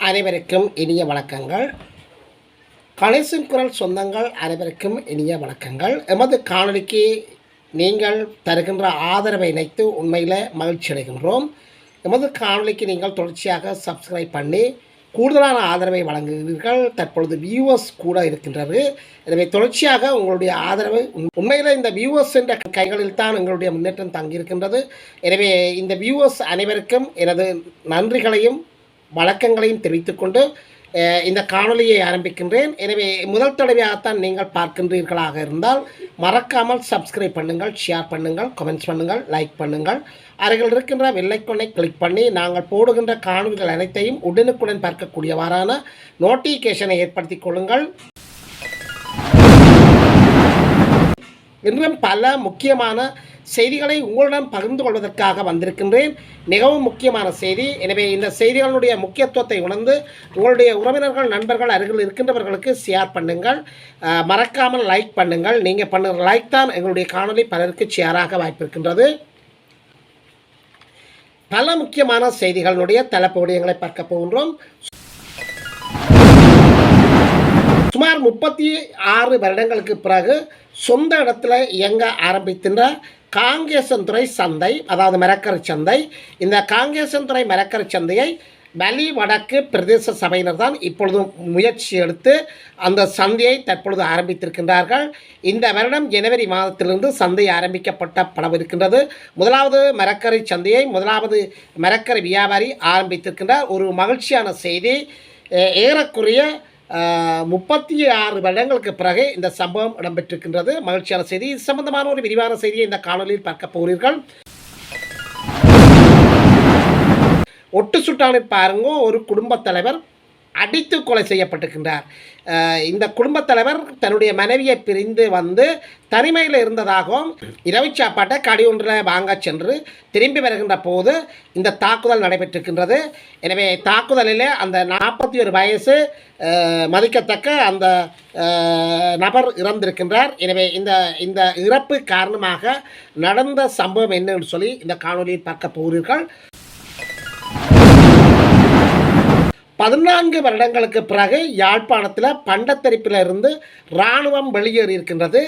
அனைவருக்கும் இனிய வணக்கங்கள். கணேசன் குரல் சொந்தங்கள் அனைவருக்கும் இனிய வணக்கங்கள். எமது காணொலிக்கு நீங்கள் தருகின்ற ஆதரவை இணைத்து உண்மையில் மகிழ்ச்சி அடைகின்றோம். எமது காணொலிக்கு நீங்கள் தொடர்ச்சியாக சப்ஸ்கிரைப் பண்ணி கூடுதலான ஆதரவை வழங்குகிறீர்கள். தற்பொழுது வியூவர்ஸ் கூட இருக்கின்றது. எனவே தொடர்ச்சியாக உங்களுடைய ஆதரவு உண்- உண்மையில் இந்த வியூவர்ஸ் என்ற கைகளில் தான் எங்களுடைய முன்னேற்றம் தங்கியிருக்கின்றது. எனவே இந்த வியூவர்ஸ் அனைவருக்கும் எனது நன்றிகளையும் வழக்கங்களையும் தெரிவித்துக்கொண்டு இந்த காணொளியை ஆரம்பிக்கின்றேன். எனவே முதல் தடவையாகத்தான் நீங்கள் பார்க்கின்றீர்களாக இருந்தால் மறக்காமல் சப்ஸ்கிரைப் பண்ணுங்கள் ஷேர் பண்ணுங்கள் கமெண்ட்ஸ் பண்ணுங்கள் லைக் பண்ணுங்கள். அருகில் இருக்கின்ற வெள்ளைக்கொன்னை கிளிக் பண்ணி நாங்கள் போடுகின்ற காணொளிகள் அனைத்தையும் உடனுக்குடன் பார்க்கக்கூடியவாறான நோட்டிஃபிகேஷனை ஏற்படுத்திக் கொள்ளுங்கள். இன்றும் பல முக்கியமான செய்திகளை உங்களுடன் பகிர்ந்து கொள்வதற்காக வந்திருக்கின்றேன். மிகவும் முக்கியமான செய்தி. எனவே இந்த செய்திகளுடைய முக்கியத்துவத்தை உணர்ந்து உங்களுடைய உறவினர்கள் நண்பர்கள் அருகில் இருக்கின்றவர்களுக்கு ஷேர் பண்ணுங்கள். மறக்காமல் லைக் பண்ணுங்கள். நீங்கள் பண்ணுற லைக் தான் எங்களுடைய காணொலி பலருக்கு ஷேராக வாய்ப்பிருக்கின்றது. பல முக்கியமான செய்திகளுடைய தலைப்பு விடயங்களை பார்க்க போகின்றோம். சுமார் முப்பத்தி ஆறு வருடங்களுக்கு பிறகு சொந்த இடத்துல இயங்க ஆரம்பித்தின்ற காங்கேசன்துறை சந்தை அதாவது மரக்கறி சந்தை. இந்த காங்கேசன்துறை மரக்கறி சந்தையை வலி வடக்கு பிரதேச சபையினர் தான் இப்பொழுதும் முயற்சி எடுத்து அந்த சந்தையை தற்பொழுது ஆரம்பித்திருக்கின்றார்கள். இந்த வருடம் ஜனவரி மாதத்திலிருந்து சந்தை ஆரம்பிக்கப்பட்ட படம் இருக்கின்றது. முதலாவது மரக்கரை சந்தையை முதலாவது மரக்கரை வியாபாரி ஆரம்பித்திருக்கின்றார். ஒரு மகிழ்ச்சியான செய்தி. ஏறக்குறைய முப்பத்தி ஆறு வருடங்களுக்கு பிறகு இந்த சம்பவம் இடம்பெற்றிருக்கின்றது. மகிழ்ச்சியான செய்தி. இது சம்பந்தமான ஒரு விரிவான செய்தியை இந்த காணொலியில் பார்க்க போகிறீர்கள். ஒட்டு சுட்டானில் பாருங்க ஒரு குடும்பத் தலைவர் அடித்து கொலை செய்யப்பட்டிருக்கின்றார். இந்த குடும்பத் தலைவர் தன்னுடைய மனைவியை பிரிந்து வந்து தனிமையில் இருந்ததாகவும் இரவு சாப்பாட்டை கடி ஒன்றில் வாங்க சென்று திரும்பி வருகின்ற போது இந்த தாக்குதல் நடைபெற்றிருக்கின்றது. எனவே தாக்குதலில் அந்த நாற்பத்தி ஒரு வயசு மதிக்கத்தக்க அந்த நபர் இறந்திருக்கின்றார். எனவே இந்த இந்த இறப்பு காரணமாக நடந்த சம்பவம் என்னன்னு சொல்லி இந்த காணொலியில் பார்க்க போகிறீர்கள். பதினான்கு வருடங்களுக்கு பிறகு யாழ்ப்பாணத்தில் பண்டத்தரிப்பில் இருந்து இராணுவம் வெளியேறியிருக்கின்றது.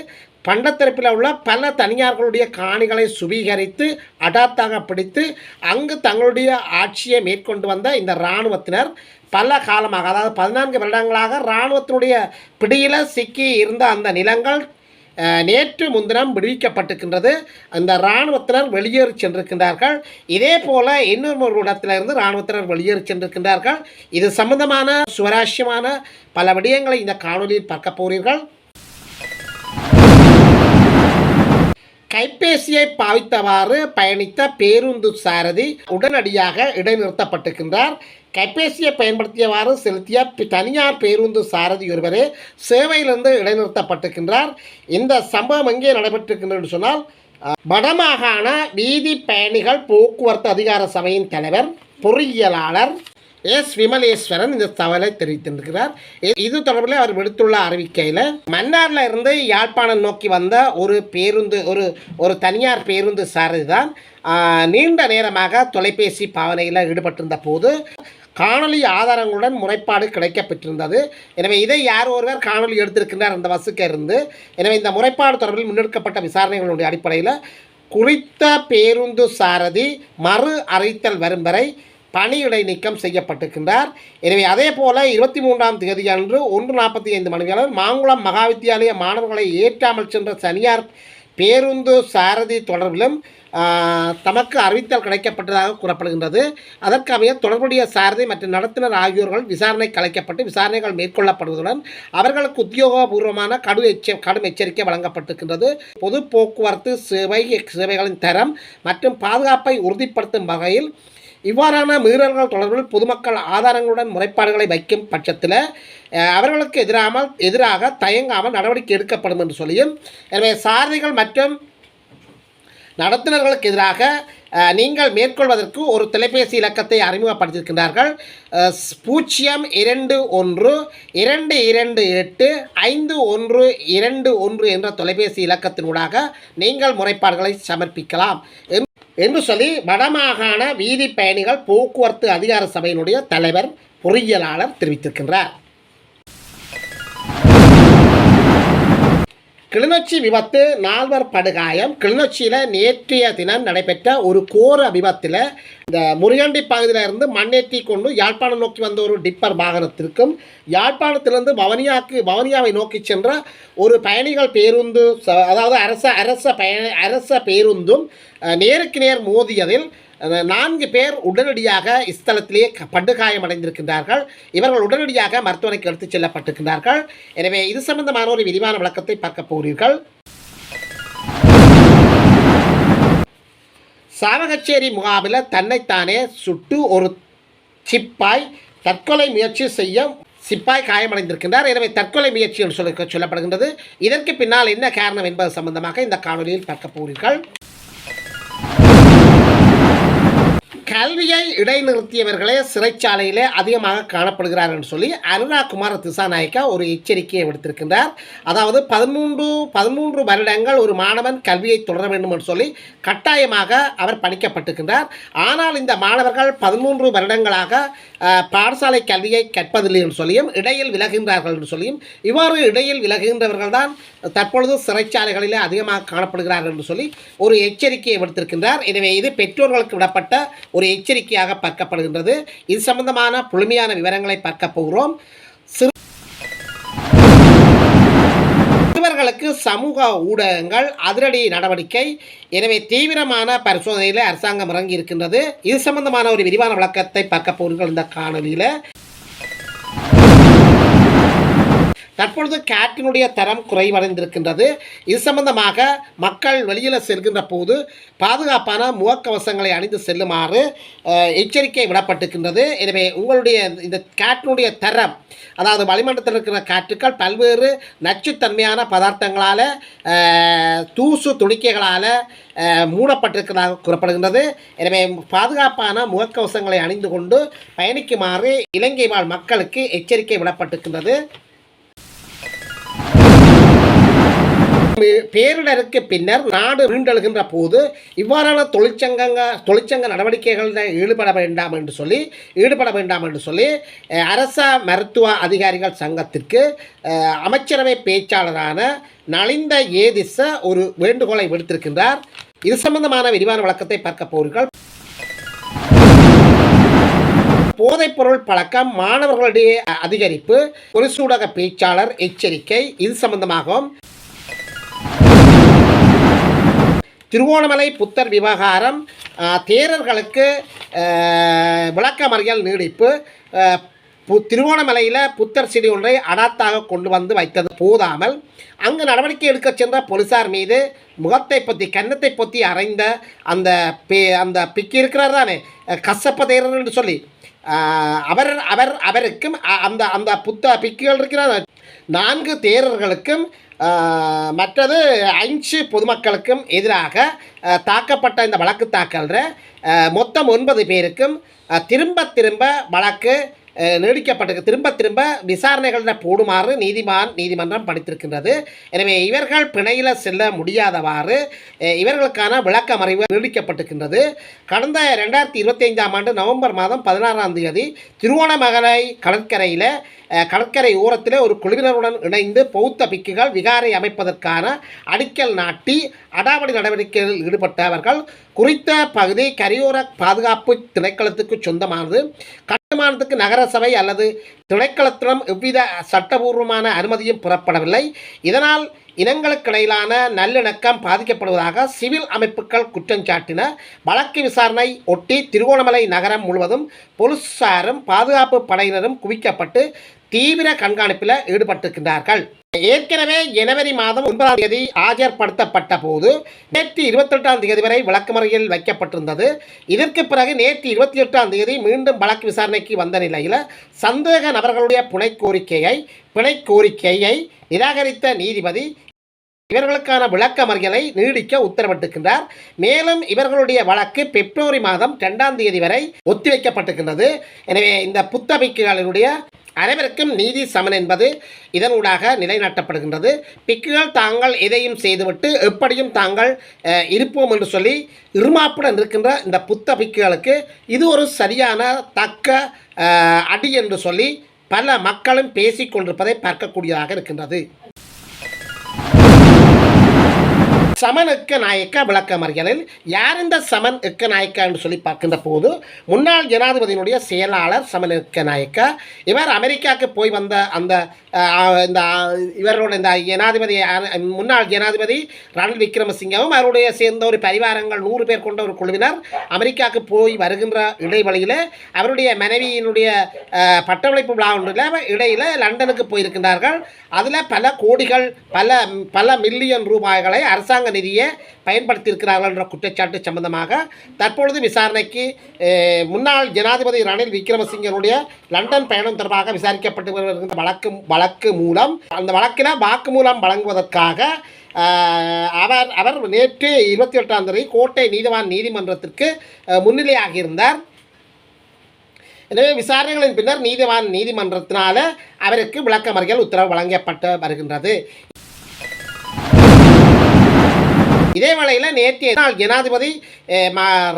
பண்டத்தரப்பில் உள்ள பல தனியார்களுடைய காணிகளை சுவீகரித்து அடாத்தாக பிடித்து அங்கு தங்களுடைய ஆட்சியை மேற்கொண்டு வந்த இந்த இராணுவத்தினர் பல காலமாக அதாவது பதினான்கு வருடங்களாக இராணுவத்தினுடைய பிடியில் சிக்கி இருந்த அந்த நிலங்கள் நேற்று முன்தினம் விடுவிக்கப்பட்டிருக்கின்றது. அந்த இராணுவத்தினர் வெளியேறி சென்றிருக்கின்றார்கள். இதே போல இன்னொரு ஒரு இடத்திலிருந்து இராணுவத்தினர் வெளியேறி சென்றிருக்கின்றார்கள். இது சம்பந்தமான சுவராசியமான பல விடயங்களை இந்த காணொலியில் பார்க்க போகிறீர்கள். கைபேசியை பாவித்தவாறு பயணித்த பேருந்து சாரதி உடனடியாக இடைநிறுத்தப்பட்டிருக்கின்றார். கைபேசியை பயன்படுத்தியவாறு செலுத்திய தனியார் பேருந்து சாரதி ஒருவரே சேவையிலிருந்து இடைநிறுத்தப்பட்டிருக்கின்றார். இந்த சம்பவம் எங்கே நடைபெற்றிருக்கின்றது என்று சொன்னால் வடமாகாண வீதி பயணிகள் போக்குவரத்து அதிகார சபையின் தலைவர் பொறியியலாளர் எஸ். விமலேஸ்வரன் இந்த தகவலை தெரிவித்திருக்கிறார். இது தொடர்பில் அவர் விடுத்துள்ள அறிவிக்கையில் மன்னாரில் இருந்து யாழ்ப்பாணம் நோக்கி வந்த ஒரு பேருந்து ஒரு ஒரு தனியார் பேருந்து சாரதி தான் நீண்ட நேரமாக தொலைபேசி பாவனையில் ஈடுபட்டிருந்த போது காணொளி ஆதாரங்களுடன் முறைப்பாடு கிடைக்கப்பெற்றிருந்தது. எனவே இதை யார் ஒருவர் காணொலி எடுத்திருக்கின்றார் அந்த வசுக்க இருந்து எனவே இந்த முறைப்பாடு தொடர்பில் முன்னெடுக்கப்பட்ட விசாரணைகளுடைய அடிப்படையில் குறித்த பேருந்து சாரதி மறு அறித்தல் வரும் வரை பணியிடை நீக்கம் செய்யப்பட்டிருக்கின்றார். எனவே அதே போல இருபத்தி மூன்றாம் தேதி அன்று ஒன்று நாற்பத்தி ஐந்து மணிகளவில் மாங்குளம் மகாவித்தியாலய மாணவர்களை ஏற்றாமல் சென்ற சனியார் பேருந்து சாரதி தொடர்பிலும் தமக்கு அறிவித்தல் கிடைக்கப்பட்டதாக கூறப்படுகின்றது. அதற்கமைய தொடர்புடைய சாரதி மற்றும் நடத்துனர் ஆகியோர்கள் விசாரணை கலைக்கப்பட்டு விசாரணைகள் மேற்கொள்ளப்படுவதுடன் அவர்களுக்கு உத்தியோகபூர்வமான கடு எச்ச கடும் எச்சரிக்கை வழங்கப்பட்டிருக்கின்றது. பொது போக்குவரத்து சேவை சேவைகளின் தரம் மற்றும் பாதுகாப்பை உறுதிப்படுத்தும் வகையில் இவ்வாறான மீறல்கள் தொடர்பில் பொதுமக்கள் ஆதாரங்களுடன் முறைப்பாடுகளை வைக்கும் பட்சத்தில் அவர்களுக்கு எதிராமல் எதிராக தயங்காமல் நடவடிக்கை எடுக்கப்படும் என்று சொல்லியும் எனவே சாரதிகள் மற்றும் நடத்துனர்களுக்கு எதிராக நீங்கள் மேற்கொள்வதற்கு ஒரு தொலைபேசி இலக்கத்தை அறிமுகப்படுத்தியிருக்கின்றார்கள். பூஜ்ஜியம் இரண்டு ஒன்று இரண்டு இரண்டு எட்டு ஐந்து ஒன்று இரண்டு ஒன்று என்ற தொலைபேசி இலக்கத்தினூடாக நீங்கள் முறைப்பாடுகளை சமர்ப்பிக்கலாம். என்று சொல்லி வடமாகாண வீதி பயணிகள் போக்குவரத்து அதிகார சபையினுடைய தலைவர் பொறியியலாளர் தெரிவித்திருக்கின்றார். கிளிநொச்சி விபத்து நால்வர் படுகாயம். கிளிநொச்சியில் நேற்றைய தினம் நடைபெற்ற ஒரு கோர விபத்தில் இந்த முருகண்டி பகுதியில் இருந்து மண்ணேற்றி கொண்டு யாழ்ப்பாணம் நோக்கி வந்த ஒரு டிப்பர் வாகனத்திற்கும் யாழ்ப்பாணத்திலிருந்து வவனியாக்கு வவனியாவை நோக்கி சென்ற ஒரு பயணிகள் பேருந்து அதாவது அரச அரச பய அரச பேருந்தும் நேருக்கு நேர் மோதியதில் நான்கு பேர் உடனடியாக இஸ்தலத்திலேயே க- படுகாயமடைந்திருக்கின்றார்கள் இவர்கள் உடனடியாக மருத்துவமனைக்கு எடுத்துச் செல்லப்பட்டிருக்கின்றார்கள். எனவே இது சம்பந்தமான ஒரு விரிவான விளக்கத்தை பார்க்க போகிறீர்கள். சாவகச்சேரி முகாமில் தன்னைத்தானே சுட்டு ஒரு சிப்பாய் தற்கொலை முயற்சி செய்ய சிப்பாய் காயமடைந்திருக்கின்றார். எனவே தற்கொலை முயற்சி என்று சொல்லப்படுகின்றது. இதற்கு பின்னால் என்ன காரணம் என்பது சம்பந்தமாக இந்த காணொலியில் பார்க்க போகிறீர்கள். கல்வியை இடைநிறுத்தியவர்களே சிறைச்சாலையிலே அதிகமாக காணப்படுகிறார்கள் சொல்லி அனுராக் குமார திசாநாயக்கா ஒரு எச்சரிக்கையை விடுத்திருக்கின்றார். அதாவது பதிமூன்று பதிமூன்று வருடங்கள் ஒரு மாணவன் கல்வியை தொடர வேண்டும் என்று சொல்லி கட்டாயமாக அவர் பணிக்கப்பட்டிருக்கின்றார். ஆனால் இந்த மாணவர்கள் பதிமூன்று வருடங்களாக பாடசாலை கல்வியை கற்பதில்லை என்று சொல்லியும் இடையில் விலகின்றார்கள் என்று சொல்லியும் இவ்வாறு இடையில் விலகுகின்றவர்கள் தான் தற்பொழுது சிறைச்சாலைகளிலே அதிகமாக காணப்படுகிறார்கள் என்று சொல்லி ஒரு எச்சரிக்கையை விடுத்திருக்கின்றார். எனவே இது பெற்றோர்களுக்கு விடப்பட்ட ஒரு எச்சரிக்கையாக பார்க்கப்படுகின்றது. இது சம்பந்தமான புழுமையான விவரங்களை பார்க்க போகிறோம். சிறு- சிறுவர்களுக்கு சமூக ஊடகங்கள் அதிரடி நடவடிக்கை. எனவே தீவிரமான பரிசோதனையில் அரசாங்கம் இறங்கி இருக்கின்றது இது சம்பந்தமான ஒரு விரிவான விளக்கத்தை பார்க்க போகிறீர்கள் இந்த காணொலியில் தற்பொழுது காற்றினுடைய தரம் குறைவடைந்திருக்கின்றது. இது சம்பந்தமாக மக்கள் வெளியில் செல்கின்ற போது பாதுகாப்பான முகக்கவசங்களை அணிந்து செல்லுமாறு எச்சரிக்கை விடப்பட்டிருக்கின்றது. எனவே உங்களுடைய இந்த காற்றினுடைய தரம் அதாவது வளிமண்டலத்தில் இருக்கிற காற்றுக்கள் பல்வேறு நச்சுத்தன்மையான பதார்த்தங்களால் தூசு துணிக்கைகளால் மூடப்பட்டிருக்கிறதாக கூறப்படுகின்றது. எனவே பாதுகாப்பான முகக்கவசங்களை அணிந்து கொண்டு பயணிக்குமாறு இலங்கை வாழ் மக்களுக்கு எச்சரிக்கை விடப்பட்டிருக்கின்றது. பேரிடருக்கு பின்னர் நாடு மீண்டெழுகின்ற போது இவ்வாறான தொழிற்சங்கங்க தொழிற்சங்க நடவடிக்கைகளில் ஈடுபட வேண்டாம் என்று சொல்லி ஈடுபட வேண்டாம் என்று சொல்லி அரச மருத்துவ அதிகாரிகள் சங்கத்திற்கு அஹ், அமைச்சரவை பேச்சாளரான நலிந்த ஏதிச ஒரு வேண்டுகோளை விடுத்திருக்கின்றார். இது சம்பந்தமான விரிவான வழக்கத்தை பார்க்க போகிறீர்கள். போதைப்பொருள் பழக்கம் மாணவர்களிடையே அதிகரிப்பு ஒரு சூடக பேச்சாளர் எச்சரிக்கை இது சம்பந்தமாகவும் திருவோணமலை புத்தர் விவகாரம் தேரர்களுக்கு விளக்கமறியல் நீடிப்பு பு- திருவோணமலையில் புத்தர் சிடி ஒன்றை அடாத்தாக கொண்டு வந்து வைத்தது போதாமல் அங்கு நடவடிக்கை எடுக்கச் சென்ற போலீசார் மீது முகத்தை பற்றி கன்னத்தை பற்றி அரைந்த அந்த பே அந்த பிக்கி இருக்கிறார் தானே கசப்ப தேரர் என்று சொல்லி அவர் அவர் அவருக்கும் அந்த அந்த புத்த பிக்குகள் இருக்கிற நான்கு தேரர்களுக்கும் மற்றது அஞ்சு பொதுமக்களுக்கும் எதிராக தாக்கப்பட்ட இந்த வழக்கு தாக்கல்ற மொத்தம் ஒன்பது பேருக்கும் திரும்ப திரும்ப வழக்கு நீடிக்கப்பட்டிருக்கு. திரும்ப திரும்ப விசாரணைகளில் போடுமாறு நீதிமான் நீதிமன்றம் படித்திருக்கின்றது. எனவே இவர்கள் பிணையில் செல்ல முடியாதவாறு இவர்களுக்கான விளக்கமறைவு நீடிக்கப்பட்டிருக்கின்றது. கடந்த ரெண்டாயிரத்தி இருபத்தி ஐந்தாம் ஆண்டு நவம்பர் மாதம் பதினாறாம் தேதி திருவோணமலை கடற்கரையில் கடற்கரை ஓரத்தில் ஒரு குழுவினருடன் இணைந்து பௌத்த பிக்குகள் விகாரை அமைப்பதற்கான அடிக்கல் நாட்டி அடாவடி நடவடிக்கைகளில் ஈடுபட்டவர்கள் குறித்த பகுதி கரையோர பாதுகாப்பு திணைக்களத்துக்கு சொந்தமானது. கட்டுமானத்துக்கு நகரசபை அல்லது திணைக்களத்திடம் எவ்வித சட்டபூர்வமான அனுமதியும் புறப்படவில்லை. இதனால் இனங்களுக்கிடையிலான நல்லிணக்கம் பாதிக்கப்படுவதாக சிவில் அமைப்புகள் குற்றம் சாட்டின. வழக்கு விசாரணை ஒட்டி திருகோணமலை நகரம் முழுவதும் போலீசாரும் பாதுகாப்பு படையினரும் குவிக்கப்பட்டு தீவிர கண்காணிப்பில் ஈடுபட்டிருக்கின்றார்கள். ஏற்கனவே ஜனவரி மாதம் ஒன்பதாம் தேதி ஆஜர்படுத்தப்பட்ட போது நேற்று இருபத்தெட்டாம் தேதி வரை விளக்குமறையில் வைக்கப்பட்டிருந்தது. இதற்கு பிறகு நேற்று இருபத்தி எட்டாம் தேதி மீண்டும் வழக்கு விசாரணைக்கு வந்த நிலையில் சந்தேக நபர்களுடைய புனை கோரிக்கையை பிணை கோரிக்கையை நிராகரித்த நீதிபதி இவர்களுக்கான விளக்கமறியலை நீடிக்க உத்தரவிட்டிருக்கின்றார். மேலும் இவர்களுடைய வழக்கு பிப்ரவரி மாதம் ரெண்டாம் தேதி வரை ஒத்திவைக்கப்பட்டிருக்கின்றது. எனவே இந்த புத்தபிக்குகளினுடைய அனைவருக்கும் நீதி சமன் என்பது இதனூடாக நிலைநாட்டப்படுகின்றது. பிக்குகள் தாங்கள் எதையும் செய்துவிட்டு எப்படியும் தாங்கள் இருப்போம் என்று சொல்லி இருமாப்புடன் இருக்கின்ற இந்த புத்த பிக்குகளுக்கு இது ஒரு சரியான தக்க அடி என்று சொல்லி பல மக்களும் பேசிக்கொண்டிருப்பதை பார்க்கக்கூடியதாக இருக்கின்றது. சமன் எக்க நாயக்க விளக்கமறியலில் யார் இந்த சமன் இக்க நாயக்கா என்று சொல்லி பார்க்கின்ற போது முன்னாள் ஜனாதிபதியினுடைய செயலாளர் சமன் இக்க நாயக்கா இவர் அமெரிக்காவுக்கு போய் வந்த அந்த இந்த அஹ், இவரோட இந்த ஜனாதிபதி முன்னாள் ஜனாதிபதி ரணில் விக்ரமசிங்கவும் அவருடைய சேர்ந்த ஒரு பரிவாரங்கள் நூறு பேர் கொண்ட ஒரு குழுவினர் அமெரிக்காவுக்கு போய் வருகின்ற இடைவெளியில் அவருடைய மனைவியினுடைய அஹ், பட்டமளிப்பு விழா ஒன்றில் இடையில் லண்டனுக்கு போயிருக்கின்றார்கள். அதில் பல கோடிகள் பல பல மில்லியன் ரூபாய்களை அரசாங்க நிதியை பயன்படுத்தியிருக்கிறார்கள் என்ற குற்றச்சாட்டு சம்பந்தமாக தற்பொழுது விசாரணைக்கு முன்னாள் ஜனாதிபதி ரணில் விக்ரமசிங்கனுடைய லண்டன் பயணம் தொடர்பாக விசாரிக்கப்பட்டு வருகின்ற வழக்கு வழக்கு மூலம் அந்த வழக்கில் வாக்குமூலம் வழங்குவதற்காக அவர் அவர் நேற்று இருபத்தி எட்டாம் தேதி கோட்டை நீதிவான் நீதிமன்றத்திற்கு முன்னிலையாக முன்னிலையாகியிருந்தார். எனவே விசாரணைகளின் பின்னர் நீதிவான் நீதிமன்றத்தினால அவருக்கு விளக்கமறியல் உத்தரவு வழங்கப்பட்டு வருகின்றது. இதே வேளையில் நேற்றைய நாள் ஜனாதிபதி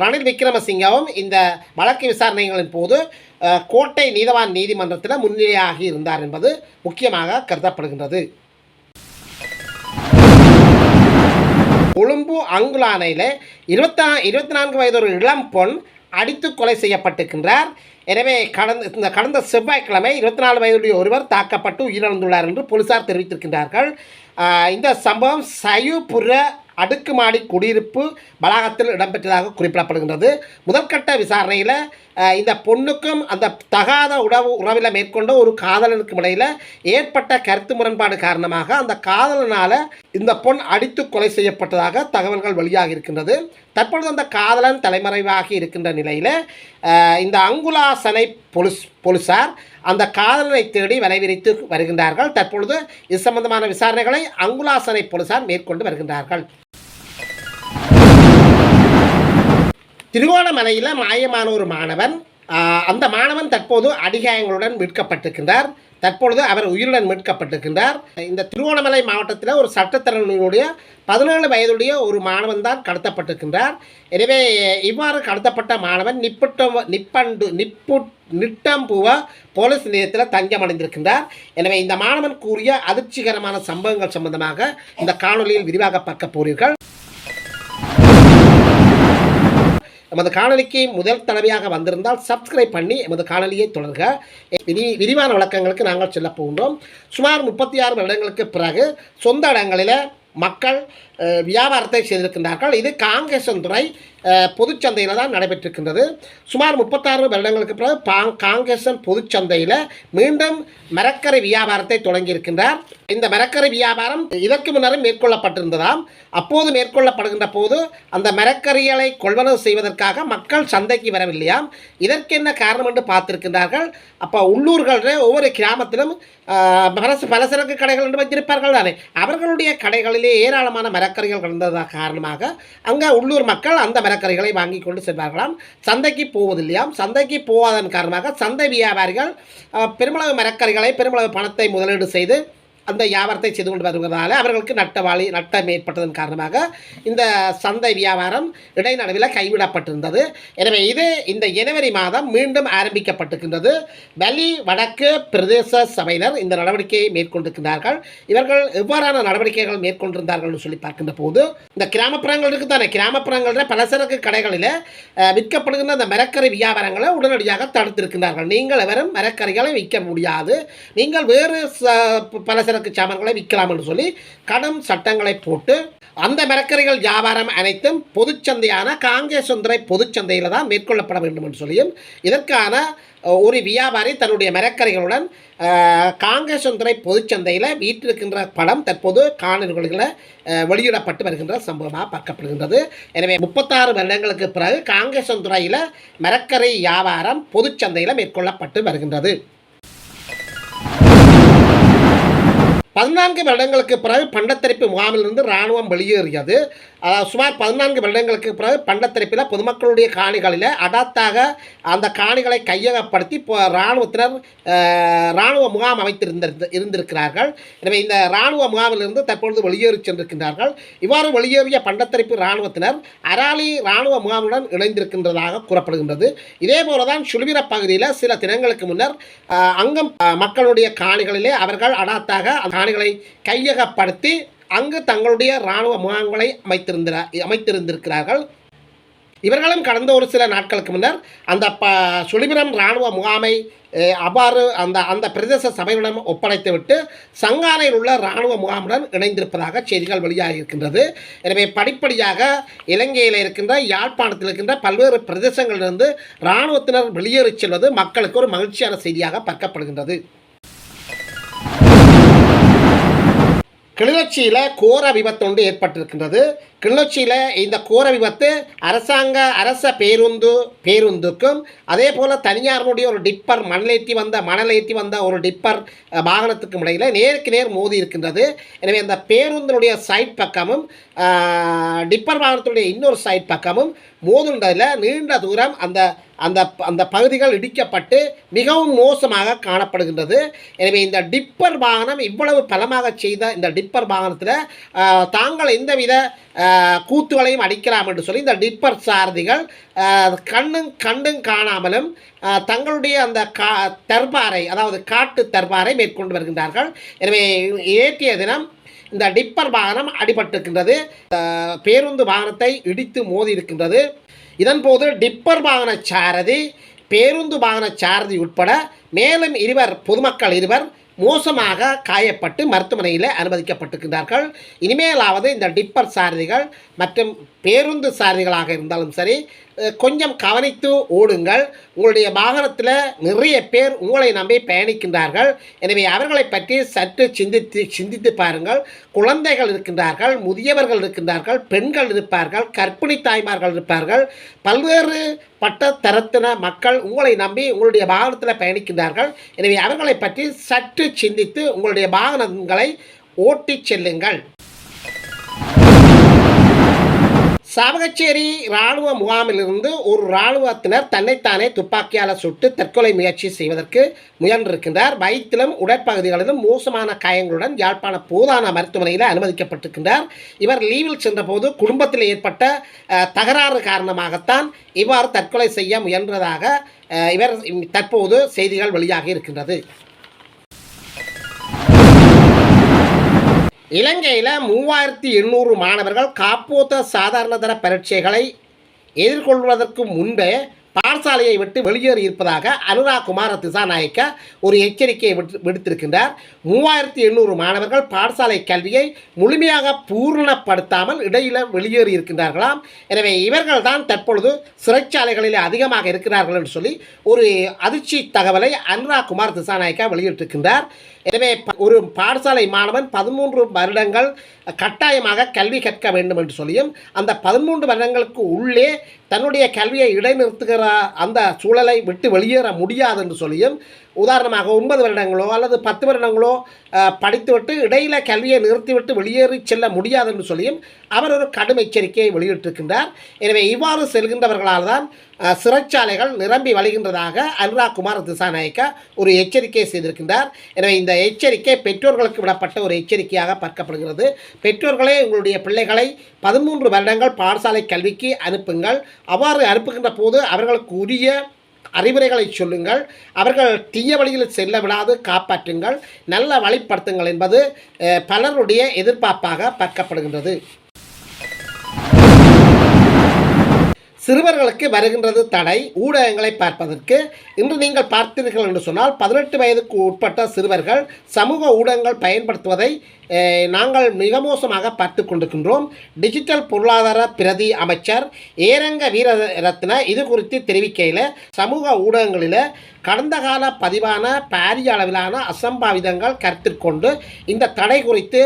ரணில் விக்ரமசிங்கவும் இந்த வழக்கு விசாரணைகளின் போது கோட்டை நீதவான் நீதிமன்றத்தில் முன்னிலையாகி இருந்தார் என்பது முக்கியமாக கருதப்படுகின்றது. கொழும்பு அங்குலானையில் இருபத்தா இருபத்தி நான்கு வயது ஒரு இளம் பொன் அடித்து கொலை செய்யப்பட்டிருக்கின்றார். எனவே கடந்த இந்த கடந்த செவ்வாய்க்கிழமை இருபத்தி நாலு வயதுடைய ஒருவர் தாக்கப்பட்டு உயிரிழந்துள்ளார் என்று போலீசார் தெரிவித்திருக்கின்றார்கள். இந்த சம்பவம் சயுபுர அடுக்குமாடி குடியிருப்பு வளாகத்தில் இடம்பெற்றதாக குறிப்பிடப்படுகின்றது. முதற்கட்ட விசாரணையில் இந்த பொண்ணுக்கும் அந்த தகாத உறவு உறவில் மேற்கொண்ட ஒரு காதலனுக்கும் இடையில் ஏற்பட்ட கருத்து முரண்பாடு காரணமாக அந்த காதலனால் இந்த பொண் அடித்து கொலை செய்யப்பட்டதாக தகவல்கள் வெளியாக இருக்கின்றது. தற்பொழுது அந்த காதலன் தலைமறைவாகி இருக்கின்ற நிலையில் இந்த அங்குலாசனை பொலிஸ் போலீசார் அந்த காதலனை தேடி வலைவிரித்து வருகின்றார்கள். தற்பொழுது இது சம்பந்தமான விசாரணைகளை அங்குலாசனை போலீசார் மேற்கொண்டு வருகின்றார்கள். திருவோணமலையில் மாயமான ஒரு மாணவன் அந்த மாணவன் தற்போது அடிகாயங்களுடன் மீட்கப்பட்டிருக்கின்றார். தற்பொழுது அவர் உயிருடன் மீட்கப்பட்டிருக்கின்றார். இந்த திருவோணமலை மாவட்டத்தில் ஒரு சட்டத்திறனுடைய பதினேழு வயதுடைய ஒரு மாணவன் தான் கடத்தப்பட்டிருக்கின்றார். எனவே இவ்வாறு கடத்தப்பட்ட மாணவன் நிப்பட்டம் நிப்பண்டு நிப்பு நிட்டம்புவ போலீஸ் நிலையத்தில் தஞ்சமடைந்திருக்கின்றார் எனவே இந்த மாணவன் கூறிய அதிர்ச்சிகரமான சம்பவங்கள் சம்பந்தமாக இந்த காணொலியில் விரிவாக பார்க்க போறீர்கள் எமது காணொலிக்கு முதல் தடவையாக வந்திருந்தால் சப்ஸ்கிரைப் பண்ணி எமது காணொலியை தொடர்க. விரி விரிவான விளக்கங்களுக்கு நாங்கள் செல்ல போகின்றோம். சுமார் முப்பத்தி ஆறு வருடங்களுக்கு பிறகு சொந்த இடங்களில் மக்கள் வியாபாரத்தை செய்திருக்கின்றார்கள். இது காங்கேசன் துறை பொதுச்சந்தையில் தான் நடைபெற்றிருக்கின்றது. சுமார் முப்பத்தாறு வருடங்களுக்கு பிறகு பாங் காங்கேசன் பொதுச்சந்தையில் மீண்டும் மரக்கரை வியாபாரத்தை தொடங்கியிருக்கின்றார். இந்த மரக்கரை வியாபாரம் இதற்கு முன்னரும் மேற்கொள்ளப்பட்டிருந்ததாம். அப்போது மேற்கொள்ளப்படுகின்ற போது அந்த மரக்கறிகளை கொள்வனவு செய்வதற்காக மக்கள் சந்தைக்கு வரவில்லையாம். இதற்கு என்ன காரணம் என்று பார்த்திருக்கின்றார்கள். அப்போ உள்ளூர்களில் ஒவ்வொரு கிராமத்திலும் பல பலச பலசரக்கு கடைகள் என்று வைத்திருப்பார்கள் தானே. அவர்களுடைய கடைகளிலே ஏராளமான மரக்கறிகள் கலந்ததாக காரணமாக அங்கே உள்ளூர் மக்கள் அந்த மரக்கறிகளை வாங்கி கொண்டு செல்வார்களாம். சந்தைக்கு போவதில்லையாம். சந்தைக்கு போவதன் காரணமாக சந்தை வியாபாரிகள் பெருமளவு மரக்கறிகளை பெருமளவு பணத்தை முதலீடு செய்து அந்த வியாபாரத்தை செய்து கொண்டு வருவதால் அவர்களுக்கு நட்டவாளி நட்டம் ஏற்பட்டதன் காரணமாக இந்த சந்தை வியாபாரம் இடைநடுவில் கைவிடப்பட்டிருந்தது. எனவே இது இந்த ஜனவரி மாதம் மீண்டும் ஆரம்பிக்கப்பட்டிருக்கின்றது. வலி வடக்கு பிரதேச சபையினர் இந்த நடவடிக்கையை மேற்கொண்டிருக்கிறார்கள். இவர்கள் எவ்வாறான நடவடிக்கைகள் மேற்கொண்டிருந்தார்கள் சொல்லி பார்க்கின்ற போது இந்த கிராமப்புறங்கள் இருக்குதானே? கிராமப்புறங்களில் பலசரக்கு கடைகளில் விற்கப்படுகின்ற அந்த மரக்கறி வியாபாரங்களை உடனடியாக தடுத்திருக்கிறார்கள். நீங்கள் எவரும் மரக்கறிகளை விற்க முடியாது. நீங்கள் வேறு ச- பலசரக்கு சாமான்களை விற்கலாம் என்று சொல்லி கடும் சட்டங்களை போட்டு அந்த மரக்கறிகள் வியாபாரம் அனைத்தும் பொதுச்சந்தையான காங்கேசுந்தரை பொதுச்சந்தையில் தான் மேற்கொள்ளப்பட வேண்டும் என்று சொல்லியும் இதற்கான ஒரு வியாபாரி தன்னுடைய மரக்கறிகளுடன் அஹ், காங்கேசுந்தரை பொதுச்சந்தையில் வீட்டிருக்கின்ற படம் தற்போது காணொலிகளில் வெளியிடப்பட்டு வருகின்ற சம்பவமாக பார்க்கப்படுகின்றது. எனவே முப்பத்தாறு வருடங்களுக்கு பிறகு காங்கேசந்துறையில் மரக்கறி வியாபாரம் பொதுச்சந்தையில் மேற்கொள்ளப்பட்டு வருகின்றது. பதினான்கு வருடங்களுக்கு பிறகு பண்டத்தரிப்பு முகாமிலிருந்து இராணுவம் வெளியேறியது. சுமார் பதினான்கு வருடங்களுக்கு பிறகு பண்டத்தரிப்பில் பொதுமக்களுடைய காணிகளில் அடாத்தாக அந்த காணிகளை கையகப்படுத்தி இப்போ இராணுவத்தினர் இராணுவ முகாம் அமைத்திருந்திருந்து இருந்திருக்கிறார்கள். எனவே இந்த இராணுவ முகாமிலிருந்து தற்பொழுது வெளியேறி சென்றிருக்கின்றார்கள். இவ்வாறு வெளியேறிய பண்டத்தரிப்பு இராணுவத்தினர் அராலி இராணுவ முகாமுடன் இணைந்திருக்கின்றதாக கூறப்படுகின்றது. இதே போலதான் சுழுவிர பகுதியில் சில தினங்களுக்கு முன்னர் அங்கம் மக்களுடைய காணிகளிலே அவர்கள் அடாத்தாக காணிகளை கையகப்படுத்தி அங்கு தங்களுடைய இராணுவ முகாம்களை அமைத்திருந்த அமைத்திருந்திருக்கிறார்கள். இவர்களும் கடந்த ஒரு சில நாட்களுக்கு முன்னர் அந்த ப சுழிபுரம் இராணுவ முகாமை அவ்வாறு அந்த அந்த பிரதேச சபையுடன் ஒப்படைத்துவிட்டு சங்கானையில் உள்ள இராணுவ முகாமுடன் இணைந்திருப்பதாக செய்திகள் வெளியாகியிருக்கின்றது எனவே படிப்படியாக இலங்கையில் இருக்கின்ற யாழ்ப்பாணத்தில் இருக்கின்ற பல்வேறு பிரதேசங்களிலிருந்து இராணுவத்தினர் வெளியேறிச் செல்வது மக்களுக்கு ஒரு மகிழ்ச்சியான செய்தியாக பார்க்கப்படுகின்றது. கிளிநொச்சியில் கோர விபத்து ஒன்று ஏற்பட்டிருக்கின்றது. கிளிநொச்சியில் இந்த கோர விபத்து அரசாங்க அரச பேருந்து பேருந்துக்கும் அதே போல் தனியாருடைய ஒரு டிப்பர் மணலேற்றி வந்த மணலேற்றி வந்த ஒரு டிப்பர் வாகனத்துக்கும் இடையில் நேருக்கு நேர் மோதி இருக்கின்றது. எனவே அந்த பேருந்தினுடைய சைட் பக்கமும் டிப்பர் வாகனத்துடைய இன்னொரு சைட் பக்கமும் மோதுண்டதில் நீண்ட தூரம் அந்த அந்த அந்த பகுதிகள் இடிக்கப்பட்டு மிகவும் மோசமாக காணப்படுகின்றது. எனவே இந்த டிப்பர் வாகனம் இவ்வளவு பலமாக செய்த இந்த டிப்பர் வாகனத்தில் தாங்கள் எந்தவித கூத்துகளையும் அடிக்கலாம் என்று சொல்லி இந்த டிப்பர் சாரதிகள் கண்ணும் கண்டும் காணாமலும் தங்களுடைய அந்த கா தர்பாரை அதாவது காட்டு தர்பாரை மேற்கொண்டு வருகின்றார்கள். எனவே ஏற்றிய தினம் இந்த டிப்பர் வாகனம் அடிபட்டிருக்கின்றது. பேருந்து வாகனத்தை இடித்து மோதி இருக்கின்றது. இதன்போது டிப்பர் வாகன சாரதி பேருந்து வாகன சாரதி உட்பட மேலும் இருவர் பொதுமக்கள் இருவர் மோசமாக காயப்பட்டு மருத்துவமனையில் அனுமதிக்கப்பட்டிருக்கிறார்கள். இனிமேலாவது இந்த டிப்பர் சாரதிகள் மற்றும் பேருந்து சாரதிகளாக இருந்தாலும் சரி கொஞ்சம் கவனித்து ஓடுங்கள். உங்களுடைய வாகனத்தில் நிறைய பேர் உங்களை நம்பி பயணிக்கின்றார்கள். எனவே அவர்களை பற்றி சற்று சிந்தித்து சிந்தித்து பாருங்கள். குழந்தைகள் இருக்கின்றார்கள் முதியவர்கள் இருக்கின்றார்கள் பெண்கள் இருப்பார்கள் கற்பிணி தாய்மார்கள் இருப்பார்கள். பல்வேறு பட்ட தரத்தின மக்கள் உங்களை நம்பி உங்களுடைய வாகனத்தில் பயணிக்கின்றார்கள். எனவே அவர்களை பற்றி சற்று சிந்தித்து உங்களுடைய வாகனங்களை ஓட்டிச் செல்லுங்கள். சாவகச்சேரி இராணுவ முகாமிலிருந்து ஒரு இராணுவத்தினர் தன்னைத்தானே துப்பாக்கியால் சுட்டு தற்கொலை முயற்சி செய்வதற்கு முயன்றிருக்கின்றார். வயிற்றிலும் உடற்பகுதிகளிலும் மோசமான காயங்களுடன் யாழ்ப்பாண போதான மருத்துவமனையில் அனுமதிக்கப்பட்டிருக்கின்றார். இவர் லீவில் சென்றபோது குடும்பத்தில் ஏற்பட்ட தகராறு காரணமாகத்தான் இவ்வாறு தற்கொலை செய்ய முயன்றதாக இவர் தற்போது செய்திகள் வெளியாகி இருக்கின்றது. இலங்கையில் மூவாயிரத்தி எண்ணூறு மாணவர்கள் காப்போத்த சாதாரணதர பரீட்சைகளை எதிர்கொள்வதற்கு முன்பே பாடசாலையை விட்டு வெளியேறி இருப்பதாக அனுராக் குமார திசாநாயக்க ஒரு எச்சரிக்கையை விடுத்திருக்கின்றார். மூவாயிரத்தி எண்ணூறு மாணவர்கள் பாடசாலை கல்வியை முழுமையாக பூர்ணப்படுத்தாமல் இடையில வெளியேறி இருக்கின்றார்களாம். எனவே இவர்கள் தான் தற்பொழுது சிறைச்சாலைகளில் அதிகமாக இருக்கிறார்கள் என்று சொல்லி ஒரு அதிர்ச்சி தகவலை அனுராக் குமார் திசாநாயக்கா வெளியிட்டிருக்கின்றார். எனவே ஒரு பாடசாலை மாணவன் பதிமூன்று வருடங்கள் கட்டாயமாக கல்வி கற்க வேண்டும் என்று சொல்லியும் அந்த பதிமூன்று வருடங்களுக்கு உள்ளே தன்னுடைய கல்வியை இடைநிறுத்துகிற அந்த சூழலை விட்டு வெளியேற முடியாது என்று சொல்லியும் உதாரணமாக ஒன்பது வருடங்களோ அல்லது பத்து வருடங்களோ படித்துவிட்டு இடையில கல்வியை நிறுத்திவிட்டு வெளியேறி செல்ல முடியாது என்று சொல்லியும் அவர் ஒரு கடும் எச்சரிக்கையை வெளியிட்டிருக்கின்றார். எனவே இவ்வாறு செல்கின்றவர்களால் தான் சிறைச்சாலைகள் நிரம்பி வழிகின்றதாக அனுராக் குமார் திசாநாயக்கா ஒரு எச்சரிக்கை செய்திருக்கின்றார். எனவே இந்த எச்சரிக்கை பெற்றோர்களுக்கு விடப்பட்ட ஒரு எச்சரிக்கையாக பார்க்கப்படுகிறது. பெற்றோர்களே உங்களுடைய பிள்ளைகளை பதிமூன்று வருடங்கள் பாடசாலை கல்விக்கு அனுப்புங்கள். அவ்வாறு அனுப்புகின்ற போது அவர்களுக்கு உரிய அறிவுரைகளை சொல்லுங்கள். அவர்கள் தீய வழியில் செல்ல விடாது காப்பாற்றுங்கள். நல்ல வழிப்படுத்துங்கள் என்பது பலருடைய எதிர்பார்ப்பாக பார்க்கப்படுகின்றது. சிறுவர்களுக்கு வருகின்றது தடை. ஊடகங்களை பார்ப்பதற்கு. இன்று நீங்கள் பார்த்தீர்கள் என்று சொன்னால் பதினெட்டு வயதுக்கு உட்பட்ட சிறுவர்கள் சமூக ஊடகங்கள் பயன்படுத்துவதை நாங்கள் மிக மோசமாக பார்த்து கொண்டிருக்கின்றோம். டிஜிட்டல் பொருளாதார பிரதி அமைச்சர் ஏரங்க வீரரத்ன இது குறித்து தெரிவிக்கையில் சமூக ஊடகங்களில் கடந்த கால பதிவான பாரிய அளவிலான அசம்பாவிதங்கள் கருத்தில் கொண்டு இந்த தடை குறித்து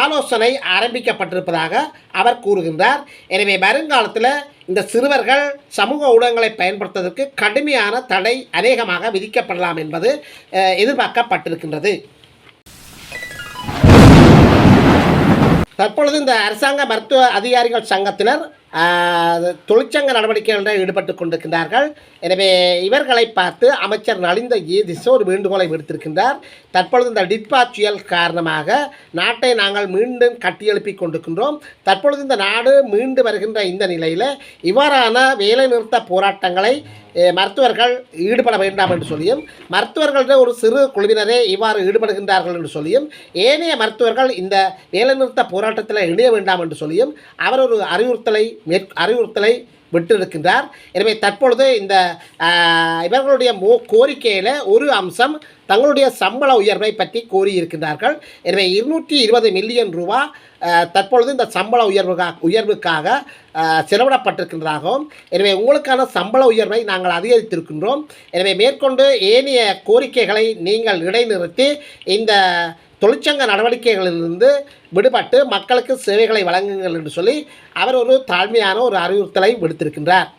ஆலோசனை ஆரம்பிக்கப்பட்டிருப்பதாக அவர் கூறுகின்றார். எனவே வருங்காலத்தில் இந்த சிறுவர்கள் சமூக ஊடகங்களை பயன்படுத்துவதற்கு கடுமையான தடை அநேகமாக விதிக்கப்படலாம் என்பது எதிர்பார்க்கப்பட்டிருக்கின்றது. தற்பொழுது இந்த அரசாங்க மருத்துவ அதிகாரிகள் சங்கத்தினர் தொழிற்சங்க நடவடிக்கைகளில் ஈடுபட்டு கொண்டிருக்கின்றார்கள். எனவே இவர்களை பார்த்து அமைச்சர் நலிந்த ஏதிசோ ஒரு வேண்டுகோளை விடுத்திருக்கின்றார். தற்பொழுது இந்த டிட்பா புயல் காரணமாக நாட்டை நாங்கள் மீண்டும் கட்டியெழுப்பி கொண்டிருக்கின்றோம். தற்பொழுது இந்த நாடு மீண்டு வருகின்ற இந்த நிலையில் இவ்வாறான வேலைநிறுத்த போராட்டங்களை மருத்துவர்கள் ஈடுபட வேண்டாம் என்று சொல்லியும் மருத்துவர்களிடம் ஒரு சிறு குழுவினரே இவ்வாறு ஈடுபடுகின்றார்கள் என்று சொல்லியும் ஏனைய மருத்துவர்கள் இந்த வேலைநிறுத்த போராட்டத்தில் இணைய வேண்டாம் என்று சொல்லியும் அவர் ஒரு அறிவுறுத்தலை மேற் அறிவுறுத்தலை விட்டிருக்கின்றார். எனவே தற்பொழுது இந்த இவர்களுடைய மோ கோரிக்கையில் ஒரு அம்சம் தங்களுடைய சம்பள உயர்வை பற்றி கோரியிருக்கின்றார்கள் எனவே இருநூற்றி இருபது மில்லியன் ரூபா தற்பொழுது இந்த சம்பள உயர்வுக்காக உயர்வுக்காக செலவிடப்பட்டிருக்கின்றதாகவும் எனவே உங்களுக்கான சம்பள உயர்வை நாங்கள் அதிகரித்திருக்கின்றோம். எனவே மேற்கொண்டு ஏனைய கோரிக்கைகளை நீங்கள் இடைநிறுத்தி இந்த தொழிற்சங்க நடவடிக்கைகளிலிருந்து விடுபட்டு மக்களுக்கு சேவைகளை வழங்குங்கள் என்று சொல்லி அவர் ஒரு தாழ்மையான ஒரு அறிவுறுத்தலை விடுத்திருக்கின்றார்.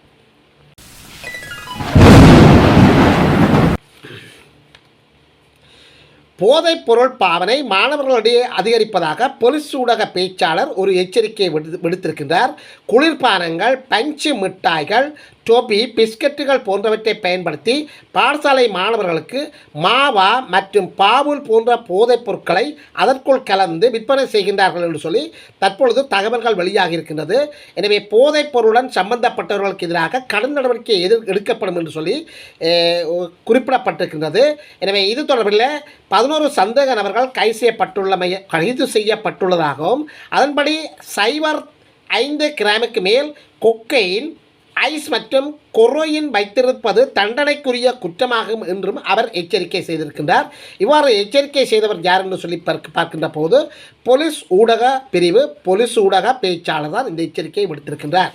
போதைப் பொருள் பாவனை மாணவர்களிடையே அதிகரிப்பதாக பொலிஸ் ஊடக பேச்சாளர் ஒரு எச்சரிக்கையை விடு விடுத்திருக்கின்றார். குளிர்பானங்கள் பஞ்சு மிட்டாய்கள் டோபி பிஸ்கட்டுகள் போன்றவற்றை பயன்படுத்தி பாடசாலை மாணவர்களுக்கு மாவா மற்றும் பாவுல் போன்ற போதைப் பொருட்களை அதற்குள் கலந்து விற்பனை செய்கின்றார்கள் என்று சொல்லி தற்பொழுது தகவல்கள் வெளியாகி இருக்கின்றது. எனவே போதைப் பொருளுடன் சம்பந்தப்பட்டவர்களுக்கு எதிராக கடும் நடவடிக்கை எதிர் எடுக்கப்படும் என்று சொல்லி குறிப்பிடப்பட்டிருக்கின்றது. எனவே இது தொடர்பில் பதினோரு சந்தேக நபர்கள் கைது செய்யப்பட்டுள்ளமை கைது செய்யப்பட்டுள்ளதாகவும் அதன்படி சைபர் ஐந்து கிராமுக்கு மேல் கொக்கையின் ஐஸ் மற்றும் கொரோயின் வைத்திருப்பது தண்டனைக்குரிய குற்றமாகும் என்றும் அவர் எச்சரிக்கை செய்திருக்கின்றார். இவ்வாறு எச்சரிக்கை செய்தவர் யார் என்று சொல்லி பார்க்க பார்க்கின்ற போது போலீஸ் ஊடக பிரிவு போலீஸ் ஊடக பேச்சாளர் தான் இந்த எச்சரிக்கையை விடுத்திருக்கின்றார்.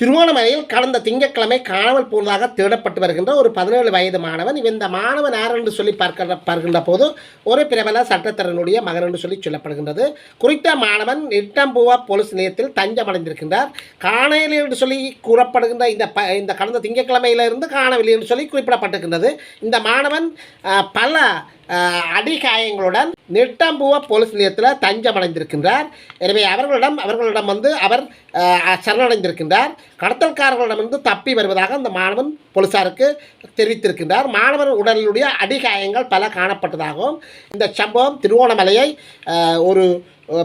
திருவோணமலையில் கடந்த திங்கட்கிழமை காணாமல் போனதாக தேடப்பட்டு வருகின்ற ஒரு பதினேழு வயது மாணவன். இவன் இந்த மாணவன் யார் என்று சொல்லி பார்க்கிற பார்க்கின்ற போது ஒரு பிரபல சட்டத்தரனுடைய மகன் என்று சொல்லி சொல்லப்படுகின்றது. குறித்த மாணவன் நிட்டம்புவா போலீஸ் நிலையத்தில் தஞ்சமடைந்திருக்கின்றார். காணவில்லை என்று சொல்லி கூறப்படுகின்ற இந்த ப இந்த கடந்த திங்கட்கிழமையிலிருந்து காணவில்லை என்று சொல்லி குறிப்பிடப்பட்டிருக்கின்றது. இந்த மாணவன் பல அடிகாயங்களுடன் நிட்டம்புவ போலீஸ் நிலையத்தில் தஞ்சம் அடைந்திருக்கின்றார் எனவே அவர்களிடம் அவர்களிடம் வந்து அவர் சரணடைந்திருக்கின்றார். சரணடைந்திருக்கின்றார் கடத்தல்காரர்களிடமிருந்து தப்பி வருவதாக அந்த மாணவன் போலீஸாருக்கு தெரிவித்திருக்கின்றார். மாணவர் உடலுடைய அடிகாயங்கள் பல காணப்பட்டதாகவும் இந்த சம்பவம் திருவோணமலையை ஒரு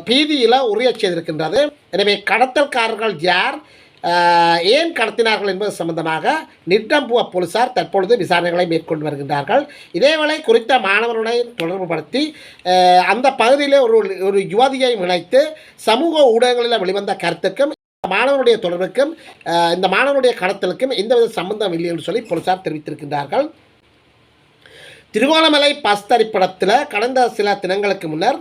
பீதியில் உரிய செய்திருக்கின்றது. எனவே கடத்தல்காரர்கள் யார்? ஏன் கடத்தினார்கள் என்பது சம்பந்தமாக நிட்டம்புவ போலீசார் தற்பொழுது விசாரணைகளை மேற்கொண்டு வருகின்றார்கள். இதேவேளை குறித்த மாணவனுடைய தொடர்புபடுத்தி படுத்தி அந்த பகுதியிலே ஒரு ஒரு யுவதியை இணைத்து சமூக ஊடகங்களில் வெளிவந்த கருத்துக்கும் இந்த மாணவனுடைய தொடர்புக்கும் இந்த மாணவனுடைய கடத்தலுக்கும் எந்தவித சம்பந்தம் இல்லை என்று சொல்லி போலீசார் தெரிவித்திருக்கின்றார்கள். திருகோணமலை பஸ் திரைப்படத்தில் கடந்த சில தினங்களுக்கு முன்னர்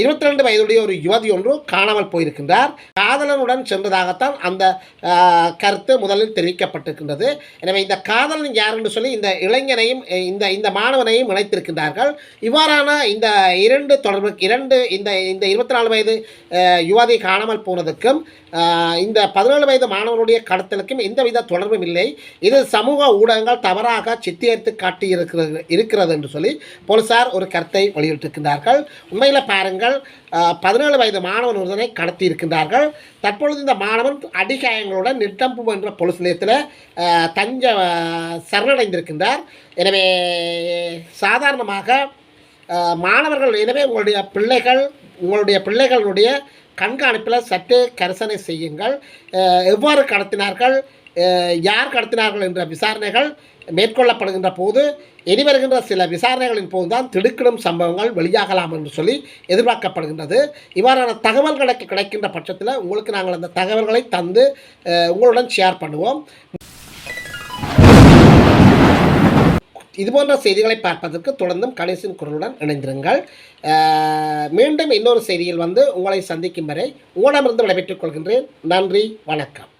இருபத்தி ரெண்டு வயதுடைய ஒரு யுவதி ஒன்று காணாமல் போயிருக்கின்றார். காதலனுடன் சென்றதாகத்தான் அந்த கருத்து முதலில் தெரிவிக்கப்பட்டிருக்கின்றது. எனவே இந்த காதலன் யார் என்று சொல்லி இந்த இளைஞனையும் இந்த இந்த மாணவனையும் இணைத்திருக்கின்றார்கள். இவ்வாறான இந்த இரண்டு தொடர்பு இரண்டு இந்த இந்த இருபத்தி நாலு வயது யுவதி காணாமல் போனதுக்கும் இந்த பதினேழு வயது மாணவனுடைய கடத்தலுக்கும் எந்தவித தொடர்பும் இல்லை. இது சமூக ஊடகங்கள் தவறாக சித்தியரித்து காட்டி இருக்கிறது இருக்கிறது. என்று சொல்லி போலீசார் ஒரு கருத்தை வெளியிட்டிருக்கின்றார்கள். உண்மையில் பாருங்கள் பதினேழு வயது மாணவன் ஒருவனை கடத்தி இருக்கின்றார்கள் தற்பொழுது இந்த மாணவன் அடிகாயங்களுடன் நிட்டம்பு என்ற போலீஸ் நிலையத்தில் தஞ்ச சரணடைந்திருக்கின்றார். எனவே சாதாரணமாக மாணவர்கள் எனவே உங்களுடைய பிள்ளைகள் உங்களுடைய பிள்ளைகளுடைய கண்காணிப்பில் சற்று கரிசனை செய்யுங்கள். எவ்வாறு கடத்தினார்கள் யார் கடத்தினார்கள் என்ற விசாரணைகள் மேற்கொள்ளப்படுகின்ற போது இனி வருகின்ற சில விசாரணைகளின் போதுதான் திடுக்கிடும் சம்பவங்கள் வெளியாகலாம் என்று சொல்லி எதிர்பார்க்கப்படுகின்றது. இவ்வாறான தகவல் கிடைக்க கிடைக்கின்ற பட்சத்தில் உங்களுக்கு நாங்கள் அந்த தகவல்களை தந்து உங்களுடன் ஷேர் பண்ணுவோம். இதுபோன்ற செய்திகளை பார்ப்பதற்கு தொடர்ந்தும் கணேசன் குரலுடன் இணைந்திருங்கள். மீண்டும் இன்னொரு செய்தியில் வந்து உங்களை சந்திக்கும் வரை உங்களிடமிருந்து விடைபெற்றுக் கொள்கின்றேன். நன்றி வணக்கம்.